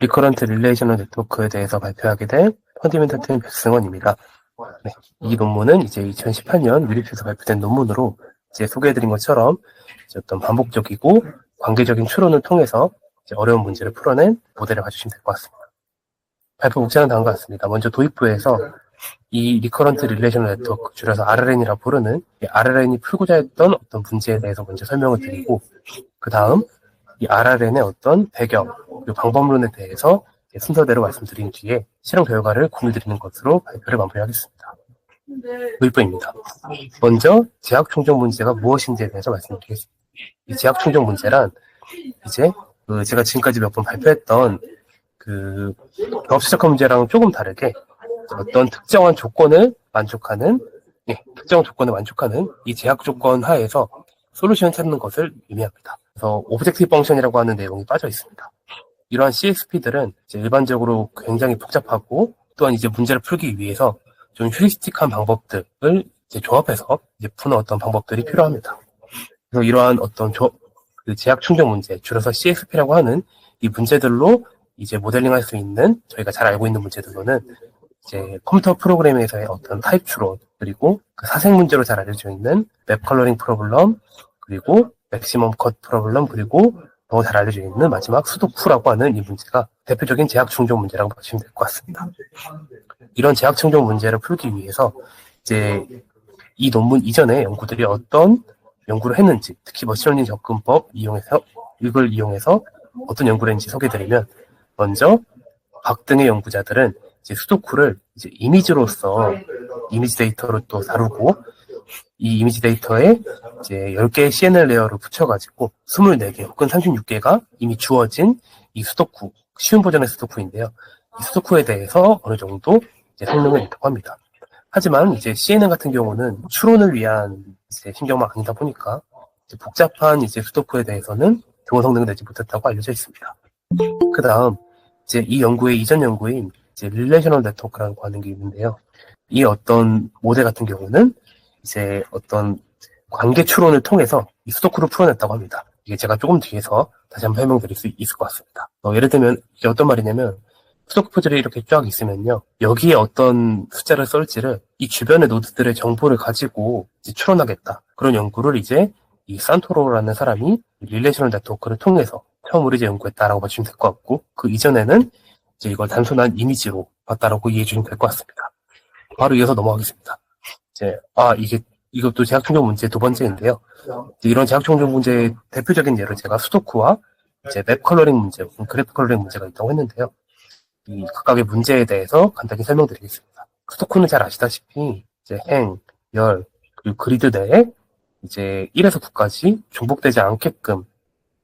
리커런트 릴레이셔널 네트워크에 대해서 발표하게 된 펀디멘탈 팀 백승원입니다. 네, 이 논문은 이제 2018년 유리프에서 발표된 논문으로 이제 소개해드린 것처럼 어떤 반복적이고 관계적인 추론을 통해서 어려운 문제를 풀어낸 모델을 봐주시면 될 것 같습니다. 발표 목차는 다음과 같습니다. 먼저 도입부에서 이 리커런트 릴레이셔널 네트워크, 줄여서 RRN이라 부르는 이 RRN이 풀고자 했던 어떤 문제에 대해서 먼저 설명을 드리고 그 다음 이 RRN의 어떤 배경, 그리고 방법론에 대해서 순서대로 말씀드린 뒤에 실험 결과를 공유드리는 것으로 발표를 마무리하겠습니다. 도입부입니다. 먼저 제약 충족 문제가 무엇인지에 대해서 말씀드리겠습니다. 이 제약 충족 문제란 이제 그 제가 지금까지 몇 번 발표했던 그 경합시작화 문제랑 조금 다르게 어떤 특정한 조건을 만족하는 예, 특정한 조건을 만족하는 이 제약 조건 하에서 솔루션을 찾는 것을 의미합니다. 그래서 오브젝티브 펑션이라고 하는 내용이 빠져 있습니다. 이러한 CSP들은 일반적으로 굉장히 복잡하고 또한 이제 문제를 풀기 위해서 좀 휴리스틱한 방법들을 이제 조합해서 이제 푸는 어떤 방법들이 필요합니다. 그래서 이러한 어떤 조, 그 제약 충족 문제, 줄여서 CSP라고 하는 이 문제들로 이제 모델링할 수 있는 저희가 잘 알고 있는 문제들로는 이제 컴퓨터 프로그램에서의 어떤 타입 추론 그리고 그 사생 문제로 잘 알려져 있는 맵 컬러링 프로블럼 그리고 맥시멈 컷 프로블럼 그리고 더 잘 알려져 있는 마지막 수도쿠라고 하는 이 문제가 대표적인 제약 충족 문제라고 보시면 될 것 같습니다. 이런 제약 충족 문제를 풀기 위해서 이제 이 논문 이전에 연구들이 어떤 연구를 했는지 특히 머신러닝 접근법 이용해서 이걸 이용해서 어떤 연구를 했는지 소개드리면 먼저 박 등의 연구자들은 이제 수도쿠를 이제 이미지로서 이미지 데이터로 또 다루고 이 이미지 데이터에 이제 10개의 CNN 레이어를 붙여가지고 24개 혹은 36개가 이미 주어진 이 수도쿠, 쉬운 버전의 수도쿠인데요. 이 수도쿠에 대해서 어느 정도 성능을 있다고 합니다. 하지만 이제 CNN 같은 경우는 추론을 위한 이제 신경만 아니다 보니까 이제 복잡한 이제 수도쿠에 대해서는 좋은 성능을 내지 못했다고 알려져 있습니다. 그 다음 이제 이 연구의 이전 연구인 이제 릴레이셔널 네트워크라고 하는 게 있는데요. 이 어떤 모델 같은 경우는 이제 어떤 관계 추론을 통해서 이 수도쿠를 풀어냈다고 합니다. 이게 제가 조금 뒤에서 다시 한번 설명드릴 수 있을 것 같습니다. 어, 예를 들면 이게 어떤 말이냐면 수도쿠 퍼즐이 이렇게 쫙 있으면요. 여기에 어떤 숫자를 썰지를 이 주변의 노드들의 정보를 가지고 추론하겠다. 그런 연구를 이제 이 산토로라는 사람이 릴레이셔널 네트워크를 통해서 처음으로 이제 연구했다라고 보시면 될 것 같고 그 이전에는 이제 이걸 단순한 이미지로 봤다라고 이해해 주시면 될 것 같습니다. 바로 이어서 넘어가겠습니다. 이제 아 이게 이것도 충족 문제 두 번째인데요. 이런 충족 문제의 대표적인 예를 제가 수도쿠와 이제 맵 컬러링 문제, 그래프 컬러링 문제가 있다고 했는데요. 이 각각의 문제에 대해서 간단히 설명드리겠습니다. 수도쿠는 잘 아시다시피 이제 행, 열, 그리고 그리드 내에 이제 1에서 9까지 중복되지 않게끔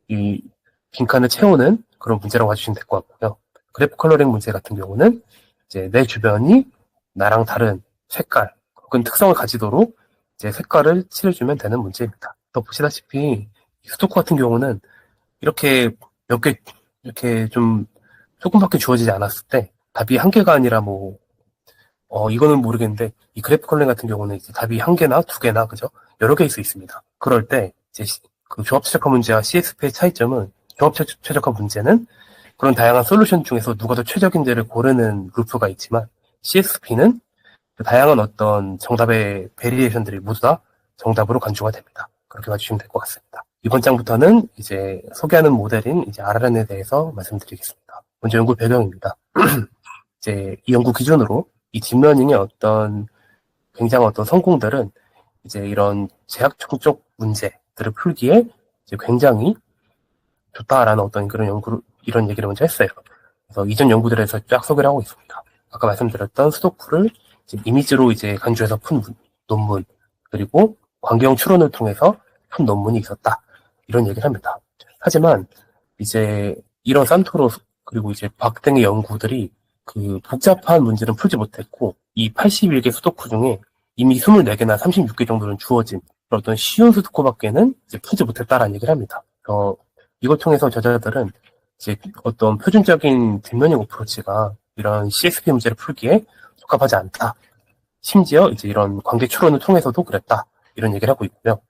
이 빈칸을 채우는 그런 문제라고 봐주시면 될 것 같고요. 그래프 컬러링 문제 같은 경우는 이제 내 주변이 나랑 다른 색깔 혹은 특성을 가지도록 이제 색깔을 칠해주면 되는 문제입니다. 또 보시다시피 수도쿠 같은 경우는 이렇게 몇 개 이렇게 좀 조금밖에 주어지지 않았을 때 답이 한 개가 아니라 뭐 어, 이거는 모르겠는데, 이 그래프 컬링 같은 경우는 이제 답이 한 개나 두 개나, 그죠? 여러 개일 수 있습니다. 그럴 때, 이제 그 조합 최적화 문제와 CSP의 차이점은, 조합 최적화 문제는 그런 다양한 솔루션 중에서 누가 더 최적인지를 고르는 루프가 있지만, CSP는 그 다양한 어떤 정답의 베리에이션들이 모두 다 정답으로 간주가 됩니다. 그렇게 봐주시면 될 것 같습니다. 이번 장부터는 이제 소개하는 모델인 이제 RRN에 대해서 말씀드리겠습니다. 먼저 연구 배경입니다. 이제 이 연구 기준으로 이 딥러닝의 어떤 굉장한 어떤 성공들은 이제 이런 제약 충족 문제들을 풀기에 이제 굉장히 좋다라는 어떤 그런 연구 이런 얘기를 먼저 했어요. 그래서 이전 연구들에서 쫙 소개를 하고 있습니다. 아까 말씀드렸던 수도쿠를 이제 이미지로 이제 간주해서 푼 논문 그리고 광경 추론을 통해서 푼 논문이 있었다 이런 얘기를 합니다. 하지만 이제 이런 산토로 그리고 이제 박 등의 연구들이 그 복잡한 문제는 풀지 못했고 이 81개 수도쿠 중에 이미 24개나 36개 정도는 주어진 어떤 쉬운 수도쿠밖에는 이제 풀지 못했다라는 얘기를 합니다. 어, 이걸 통해서 저자들은 이제 어떤 표준적인 뒷면형 어프로치가 이런 CSP 문제를 풀기에 적합하지 않다. 심지어 이제 이런 관계 추론을 통해서도 그랬다. 이런 얘기를 하고 있고요.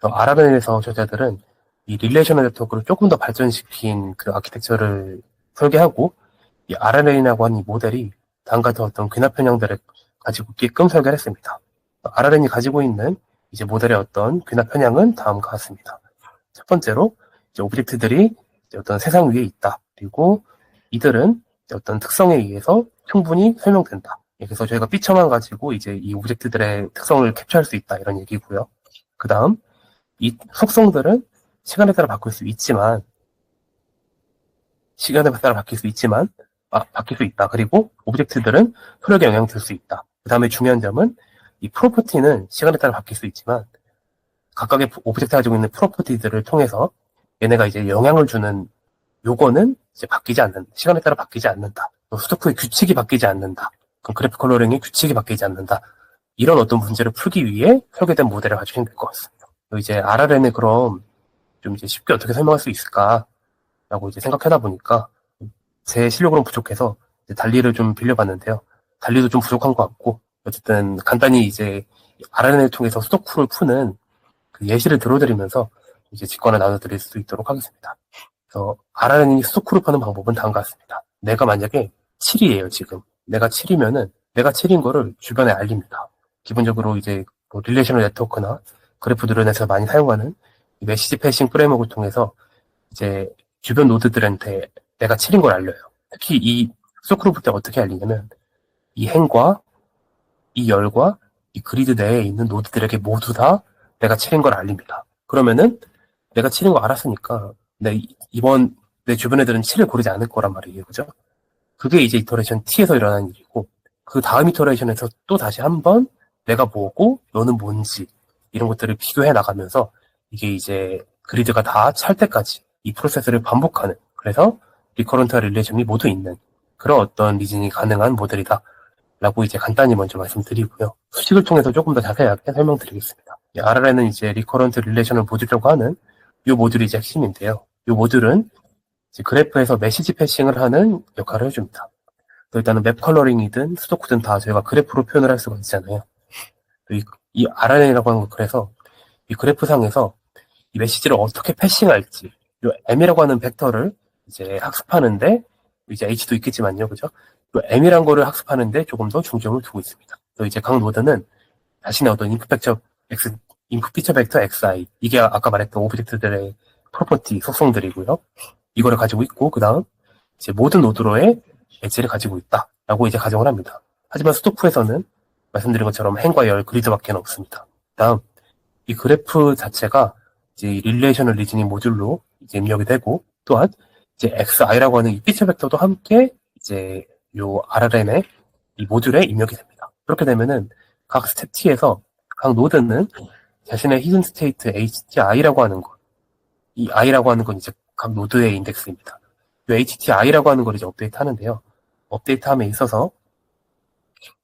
아랍엔에서 저자들은 이 릴레이셔널 네트워크를 조금 더 발전시킨 그 아키텍처를 설계하고 이 RNN이라고 하는 이 모델이 다음과 같은 어떤 귀납 편향들을 가지고 있게끔 설계를 했습니다. RNN이 가지고 있는 이제 모델의 어떤 귀납 편향은 다음과 같습니다. 첫 번째로 이제 오브젝트들이 이제 어떤 세상 위에 있다. 그리고 이들은 어떤 특성에 의해서 충분히 설명된다. 예, 그래서 저희가 삐쳐만 가지고 이제 이 오브젝트들의 특성을 캡처할 수 있다 이런 얘기고요. 그 다음 이 속성들은 시간에 따라 바뀔 수 있지만 시간에 따라 바뀔 수 있지만 아, 바뀔 수 있다. 그리고 오브젝트들은 효력에 영향을 줄 수 있다. 그 다음에 중요한 점은 이 프로퍼티는 시간에 따라 바뀔 수 있지만 각각의 오브젝트가 가지고 있는 프로퍼티들을 통해서 얘네가 이제 영향을 주는 요거는 이제 바뀌지 않는 시간에 따라 바뀌지 않는다. 스토크의 규칙이 바뀌지 않는다. 그럼 그래프 컬러링의 규칙이 바뀌지 않는다. 이런 어떤 문제를 풀기 위해 설계된 모델을 가지고 될 것 같습니다. 이제 RRN을 그럼 좀 이제 쉽게 어떻게 설명할 수 있을까라고 이제 생각하다 보니까 제 실력으로는 부족해서 달리를 좀 빌려봤는데요. 달리도 좀 부족한 것 같고 어쨌든 간단히 이제 RN을 통해서 수도쿠를 푸는 그 예시를 들어드리면서 이제 직관을 나눠드릴 수 있도록 하겠습니다. 그래서 RN이 수도쿠를 푸는 방법은 다음과 같습니다. 내가 만약에 7이에요, 지금. 내가 7이면은 내가 7인 거를 주변에 알립니다. 기본적으로 이제 뭐 릴레이셔널 네트워크나 그래프 뉴런에서 많이 사용하는 메시지 패싱 프레임워크를 통해서 이제 주변 노드들한테 내가 7인 걸 알려요. 특히 이 소크루프 때 어떻게 알리냐면 이 행과 이 열과 이 그리드 내에 있는 노드들에게 모두 다 내가 7인 걸 알립니다. 그러면은 내가 7인 거 알았으니까 내 이번 내 주변 애들은 7을 고르지 않을 거란 말이에요. 그죠? 그게 이제 이터레이션 T에서 일어나는 일이고 그 다음 이터레이션에서 또 다시 한번 내가 뭐고 너는 뭔지 이런 것들을 비교해 나가면서 이게 이제 그리드가 다 찰 때까지 이 프로세스를 반복하는 그래서 리커런트와 릴레이션이 모두 있는 그런 어떤 리진이 가능한 모델이다. 라고 이제 간단히 먼저 말씀드리고요. 수식을 통해서 조금 더 자세하게 설명드리겠습니다. RRN은 이제 리커런트 릴레이션을 모듈이라고 하는 이 모듈이 이제 핵심인데요. 이 모듈은 그래프에서 메시지 패싱을 하는 역할을 해줍니다. 일단은 맵 컬러링이든 수도크든 다 저희가 그래프로 표현을 할 수가 있잖아요. 이, 이 RNN이라고 하는 거 그래서 이 그래프상에서 이 메시지를 어떻게 패싱할지 이 M이라고 하는 벡터를 이제 학습하는데 이제 H도 있겠지만요, 그죠? 또 M이란 거를 학습하는데 조금 더 중점을 두고 있습니다. 또 이제 각 노드는 자신의 어떤 인풋 벡터 X, 인풋 피처 벡터 XI 이게 아까 말했던 오브젝트들의 프로퍼티 속성들이고요. 이거를 가지고 있고 그 다음 이제 모든 노드로의 엣지를 가지고 있다라고 이제 가정을 합니다. 하지만 스토크에서는 말씀드린 것처럼 행과 열 그리드밖에 없습니다. 다음 이 그래프 자체가 이제 릴레이셔널 리즈닝 모듈로 이제 입력이 되고 또한 이제 XI라고 하는 이 피처 벡터도 함께 이제 요 RRN의 이 모듈에 입력이 됩니다. 그렇게 되면은 각 스텝 T에서 각 노드는 자신의 히든 스테이트 HTI라고 하는 것, 이 I라고 하는 건 이제 각 노드의 인덱스입니다. 이 HTI라고 하는 걸 이제 업데이트 하는데요. 업데이트함에 있어서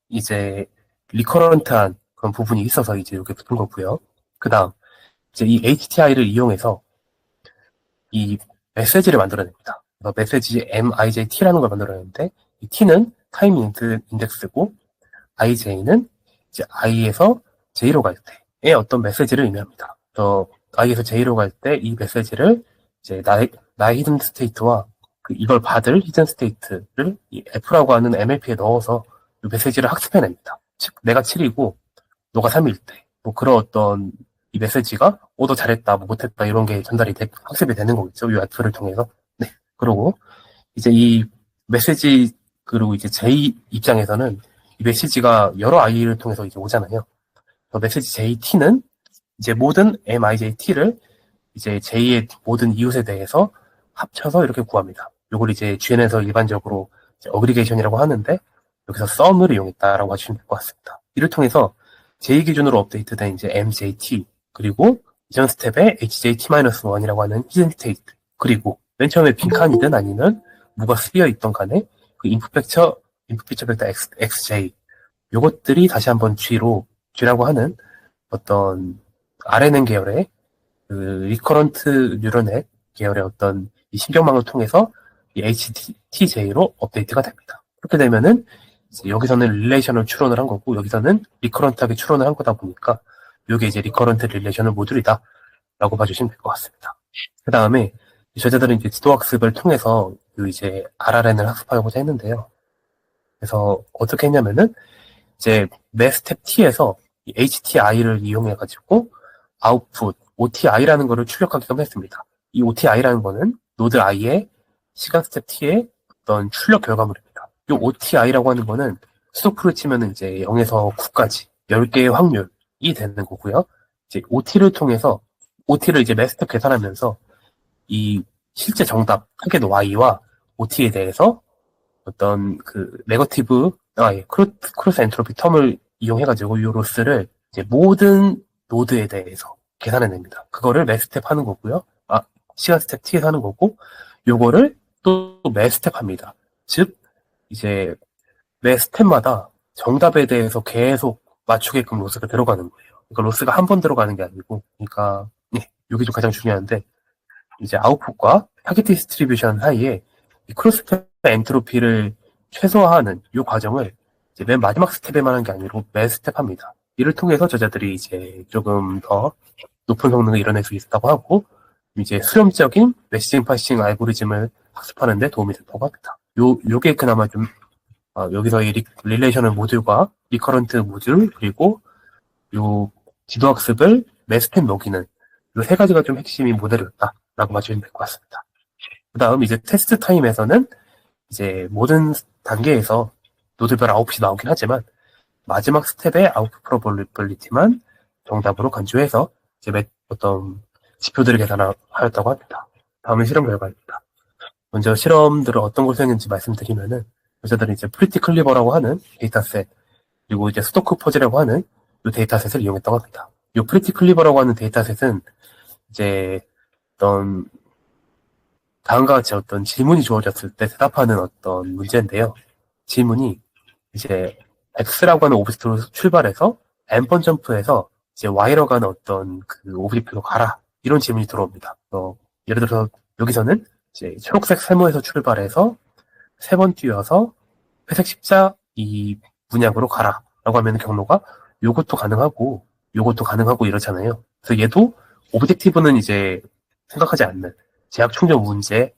이제 리커런트한 그런 부분이 있어서 이제 이렇게 붙은 거고요. 그 다음 이제 이 HTI를 이용해서 이 메시지를 만들어냅니다. 그래서 메시지 MIJT라는 걸 만들어내는데 이 T는 타임 인덱스고 IJ는 이제 I에서 J로 갈 때의 어떤 메시지를 의미합니다. 그래서 I에서 J로 갈 때 이 메시지를 이제 나의, 나의 히든 스테이트와 그 이걸 받을 히든 스테이트를 이 F라고 하는 MLP에 넣어서 이 메시지를 학습해냅니다. 즉, 내가 7이고 너가 3일 때, 뭐 그런 어떤 이 메시지가 오, 너 잘했다, 뭐 못했다, 이런 게 전달이 되, 학습이 되는 거겠죠. 이 F를 통해서. 네. 그리고 이제 이 메시지, 그리고 이제 제 입장에서는 이 메시지가 여러 아이를 통해서 이제 오잖아요. 메시지 JT는 이제 모든 MIJT를 이제 J의 모든 이웃에 대해서 합쳐서 이렇게 구합니다. 요걸 이제 GN에서 일반적으로 어그리게이션이라고 하는데 여기서 썸을 이용했다라고 하시면 될 것 같습니다. 이를 통해서 J 기준으로 업데이트된 이제 MJT 그리고 이전 스텝의 HJT-1이라고 하는 히든 스테이트 그리고 맨 처음에 빈칸이든 아니면 뭐가 쓰여 있던 간에 그 인풋 벡터 인풋 피처 벡터 X, XJ 요것들이 다시 한번 G로 G라고 하는 어떤 RNN 계열의 그 리커런트 뉴런넷 계열의 어떤 이 신경망을 통해서 이 HTJ로 업데이트가 됩니다. 그렇게 되면은 여기서는 릴레이션을 추론을 한 거고 여기서는 리커런트하게 추론을 한 거다 보니까 이게 이제 리커런트 릴레이션을 모듈이다 라고 봐주시면 될 것 같습니다. 그 다음에 저자들은 이제 지도 학습을 통해서 그 이제 RRN을 학습하고자 했는데요. 그래서 어떻게 했냐면은 이제 매 스텝 T에서 HTI를 이용해 가지고 아웃풋 OTI라는 거를 출력하기도 했습니다. 이 OTI라는 거는 노드 i의 시간 스텝 T의 어떤 출력 결과물입니다. 이 OTI라고 하는 거는 수도프를 치면은 이제 0에서 9까지 10개의 확률이 되는 거고요. 이제 OT를 통해서 OT를 이제 매 스텝 계산하면서 이 실제 정답 하게도 Y와 OT에 대해서 어떤 그 네거티브 아, 예, 크로, 크로스 엔트로피 텀을 이용해가지고 이 로스를 이제 모든 노드에 대해서 계산해냅니다. 그거를 매 스텝 하는 거고요. 아, 시간 스텝 T에서 하는 거고, 요거를 또 매 스텝 합니다. 즉, 이제 매 스텝마다 정답에 대해서 계속 맞추게끔 로스가 들어가는 거예요. 그러니까 로스가 한 번 들어가는 게 아니고, 그러니까, 예, 요게 좀 가장 중요한데, 이제 아웃풋과 타겟 디스트리뷰션 사이에 이 크로스 스텝 엔트로피를 최소화하는 이 과정을 이제 맨 마지막 스텝에만 한 게 아니고 매 스텝 합니다. 이를 통해서 저자들이 이제 조금 더 높은 성능을 이뤄낼 수 있다고 하고 이제 수렴적인 메시징 파싱 알고리즘을 학습하는데 도움이 됐다고 합니다. 요, 요게 그나마 좀 아, 여기서의 리, 릴레이셔널 모듈과 리커런트 모듈 그리고 요 지도 학습을 매 스텝 녹이는 요 세 가지가 좀 핵심인 모델이었다라고 봐주시면 될 것 같습니다. 그 다음 이제 테스트 타임에서는 이제 모든 단계에서 노드별 9시 나오긴 하지만 마지막 스텝의 아웃풋 프로버리블리티만 정답으로 간주해서 이제 몇- 어떤 지표들을 계산하였다고 합니다. 다음은 실험 결과입니다. 먼저 실험들을 어떤 걸 사용했는지 말씀드리면은 여자들은 이제 프리티 클리버라고 하는 데이터셋 그리고 이제 스토크 포즈라고 하는 이 데이터셋을 이용했다고 합니다. 이 프리티 클리버라고 하는 데이터셋은 이제 어떤 다음과 같이 어떤 질문이 주어졌을 때 대답하는 어떤 문제인데요. 질문이 이제 X라고 하는 오브젝트로 출발해서 N번 점프해서 이제 Y로 가는 어떤 그 오브젝트로 가라. 이런 질문이 들어옵니다. 어, 예를 들어서 여기서는 이제 초록색 세모에서 출발해서 세 번 뛰어서 회색 십자 이 문양으로 가라. 라고 하면 경로가 요것도 가능하고 요것도 가능하고 이렇잖아요. 그래서 얘도 오브젝티브는 이제 생각하지 않는 제약 충전 문제의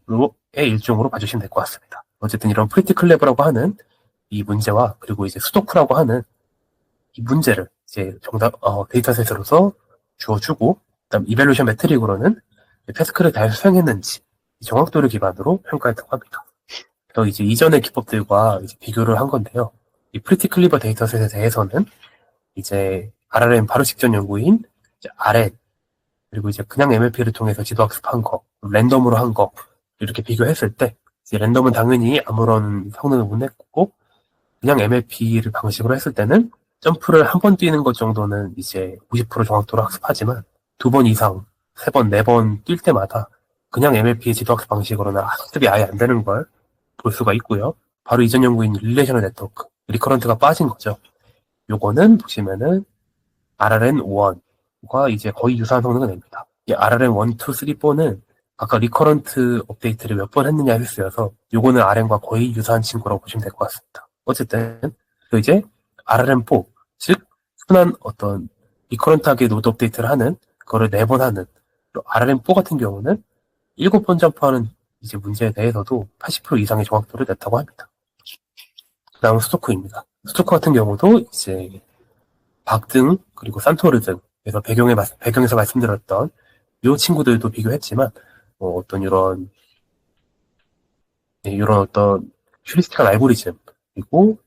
일종으로 봐주시면 될 것 같습니다. 어쨌든 이런 프리티 클레버라고 하는 이 문제와 그리고 이제 수도크라고 하는 이 문제를 이제 정답 어, 데이터셋으로서 주어주고 그다음 이벨루션 매트릭으로는 패스크를 잘 수행했는지 이 정확도를 기반으로 평가했다고 합니다. 그래서 이제 이전의 기법들과 이제 비교를 한 건데요. 이 프리티 클리버 데이터셋에 대해서는 이제 RRM 바로 직전 연구인 RN 그리고 이제 그냥 MLP를 통해서 지도학습한 거, 랜덤으로 한 거, 이렇게 비교했을 때, 랜덤은 당연히 아무런 성능을 못 냈고, 그냥 MLP를 방식으로 했을 때는 점프를 한 번 뛰는 것 정도는 이제 90% 정확도로 학습하지만, 두 번 이상, 세 번, 네 번 뛸 때마다 그냥 MLP의 지도학습 방식으로는 학습이 아예 안 되는 걸 볼 수가 있고요. 바로 이전 연구인 릴레이셔널 네트워크, 리커런트가 빠진 거죠. 요거는 보시면은 RRN1, 과 이제 거의 유사한 성능을 냅니다. 이 RRM 1, 2, 3, 4는 아까 리커런트 업데이트를 몇 번 했느냐 횟수여서 요거는 RM과 거의 유사한 친구라고 보시면 될 것 같습니다. 어쨌든 또 이제 RRM4 즉 순한 어떤 리커런트하게 노드 업데이트를 하는 그거를 네번 하는 RRM4 같은 경우는 일곱 번 점프하는 이제 문제에 대해서도 80% 이상의 정확도를 냈다고 합니다. 다음 스토크입니다. 스토크 같은 경우도 이제 박등 그리고 산토르 등 그래서 배경에 말- 배경에서 말씀드렸던 요 친구들도 비교했지만 뭐 어떤 이런 예, 이런 어떤 휴리스틱한 알고리즘 그리고 예,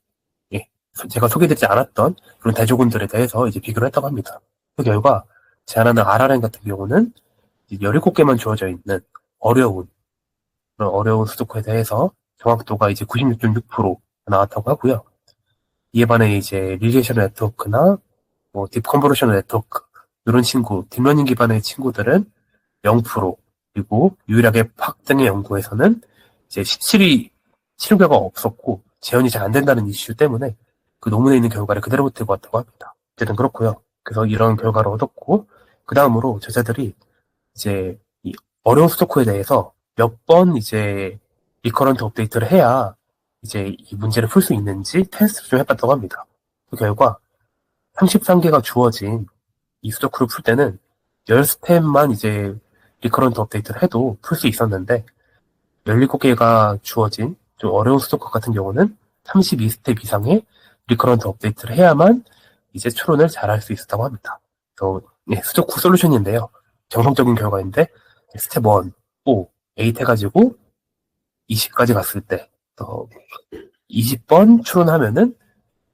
제가 소개되지 않았던 그런 대조군들에 대해서 이제 비교를 했다고 합니다. 그 결과 제안하는 RRN 같은 경우는 17개만 주어져 있는 어려운 그런 어려운 수도크에 대해서 정확도가 이제 96.6% 나왔다고 하고요. 이에 반해 이제 릴레이션 네트워크나 뭐 딥컨버루션 네트워크 이런 친구, 딥러닝 기반의 친구들은 0% 그리고 유일하게 팍 등의 연구에서는 이제 17위 치료가가 없었고 재현이 잘 안 된다는 이슈 때문에 그 논문에 있는 결과를 그대로 들고 왔다고 합니다. 어쨌든 그렇고요. 그래서 이런 결과를 얻었고 그 다음으로 저자들이 이제 이 어려운 스토커에 대해서 몇 번 이제 리커런트 업데이트를 해야 이제 이 문제를 풀 수 있는지 테스트를 좀 해봤다고 합니다. 그 결과 33개가 주어진 이 수도크를 풀 때는 10스텝만 이제 리커런트 업데이트를 해도 풀 수 있었는데 17개가 주어진 좀 어려운 수도권 같은 경우는 32스텝 이상의 리커런트 업데이트를 해야만 이제 추론을 잘 할 수 있었다고 합니다. 또 네, 수도쿠 솔루션인데요. 정성적인 결과인데 스텝 1, 5, 8 해가지고 20까지 갔을 때또 20번 추론하면은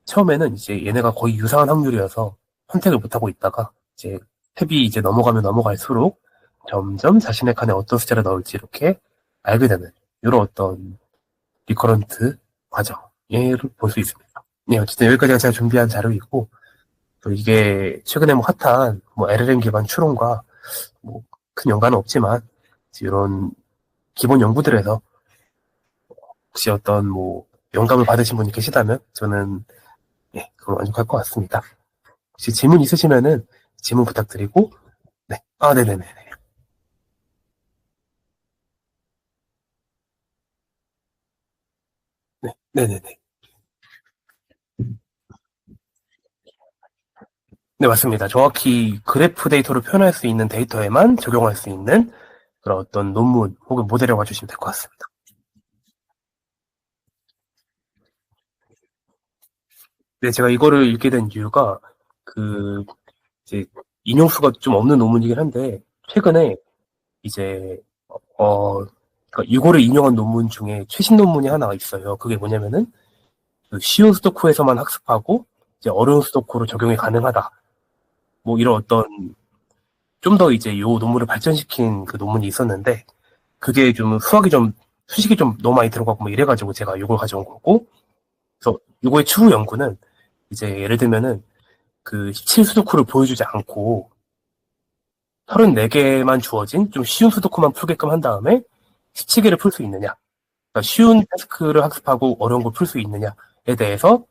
처음에는 이제 얘네가 거의 유사한 확률이어서 선택을 못하고 있다가 이제 탭이 이제 넘어가면 넘어갈수록 점점 자신의 칸에 어떤 숫자를 넣을지 이렇게 알게 되는 이런 어떤 리커런트 과정을 볼 수 있습니다. 네, 어쨌든 여기까지가 제가 준비한 자료이고 또 이게 최근에 뭐 핫한 뭐 LLM 기반 추론과 뭐 큰 연관은 없지만 이런 기본 연구들에서 혹시 어떤 뭐 영감을 받으신 분이 계시다면 저는 예, 그걸 만족할 것 같습니다. 혹시 질문 있으시면은 질문 부탁드리고 네, 아, 네네네. 네, 네네네. 네, 맞습니다. 정확히 그래프 데이터로 표현할 수 있는 데이터에만 적용할 수 있는 그런 어떤 논문 혹은 모델이라고 봐주시면 될 것 같습니다. 네, 제가 이거를 읽게 된 이유가 그 이제 인용수가 좀 없는 논문이긴 한데 최근에 이제 어 그러니까 이거를 인용한 논문 중에 최신 논문이 하나 있어요. 그게 뭐냐면은 그 쉬운 수도쿠에서만 학습하고 이제 어려운 수도쿠로 적용이 가능하다. 뭐 이런 어떤 좀 더 이제 요 논문을 발전시킨 그 논문이 있었는데 그게 좀 수학이 좀 수식이 좀 너무 많이 들어가고 뭐 이래가지고 제가 이걸 가져온 거고. 그래서 요거의 추후 연구는 이제 예를 들면은 그 17수도쿠를 보여주지 않고 34개만 주어진 좀 쉬운 수도쿠만 풀게끔 한 다음에 17개를 풀 수 있느냐. 그러니까 쉬운 태스크를 학습하고 어려운 걸 풀 수 있느냐에 대해서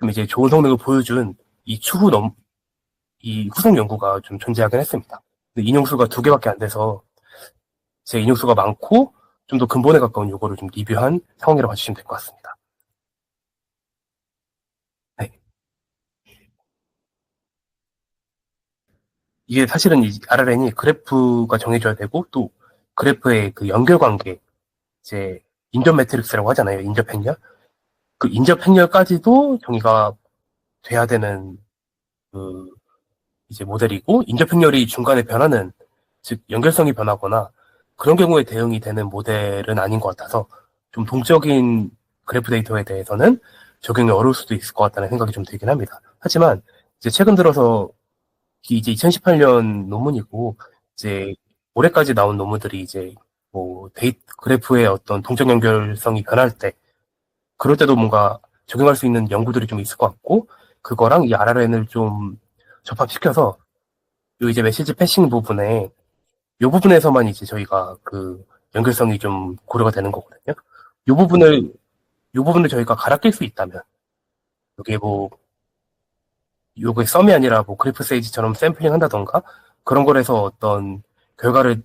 좀 이제 좋은 성능을 보여준 이 추후 넘, 이 후속 연구가 좀 존재하긴 했습니다. 근데 인용수가 두 개밖에 안 돼서 제 인용수가 많고 좀 더 근본에 가까운 요거를 좀 리뷰한 상황이라고 봐주시면 될 것 같습니다. 네. 이게 사실은 이 RRN이 그래프가 정해져야 되고 또 그래프의 그 연결 관계 이제 인접 매트릭스라고 하잖아요. 인접 행렬. 그 인접 행렬까지도 정의가 돼야 되는 그 이제 모델이고 인접 행렬이 중간에 변하는 즉 연결성이 변하거나 그런 경우에 대응이 되는 모델은 아닌 것 같아서 좀 동적인 그래프 데이터에 대해서는 적용이 어려울 수도 있을 것 같다는 생각이 좀 들긴 합니다. 하지만 이제 최근 들어서 이제 2018년 논문이고 이제 올해까지 나온 논문들이 이제 뭐 데이 그래프의 어떤 동적 연결성이 변할 때 그럴 때도 뭔가 적용할 수 있는 연구들이 좀 있을 것 같고 그거랑 이 RRN을 좀 접합시켜서 요 이제 메시지 패싱 부분에 요 부분에서만 이제 저희가 그 연결성이 좀 고려가 되는 거거든요. 요 부분을 요 부분을 저희가 갈아 낄 수 있다면 이게 뭐 요게 썸이 아니라 뭐 그래프 세이지처럼 샘플링 한다던가 그런 거에서 어떤 결과를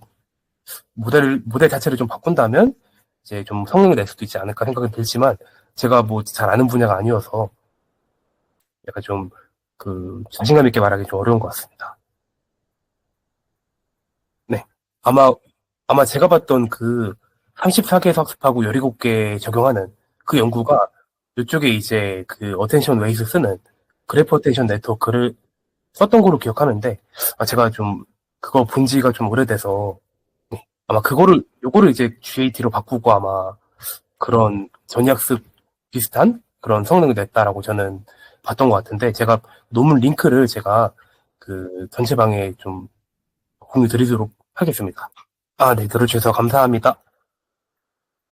모델 모델 자체를 좀 바꾼다면 이제 좀 성능이 낼 수도 있지 않을까 생각은 들지만 제가 뭐 잘 아는 분야가 아니어서 약간 좀 그 자신감 있게 말하기 좀 어려운 것 같습니다. 네. 아마 아마 제가 봤던 그 34개 학습하고 17개 적용하는 그 연구가 이쪽에 이제 그 어텐션 웨이스 쓰는 그래프 어텐션 네트워크를 썼던 거로 기억하는데 아 제가 좀 그거 본 지가 좀 오래돼서 네. 아마 그거를 요거를 이제 GAT로 바꾸고 아마 그런 전약습 비슷한 그런 성능을 냈다라고 저는 봤던 것 같은데 제가 논문 링크를 제가 그 전체방에 좀 공유 드리도록 하겠습니다. 아, 네, 들어주셔서 감사합니다.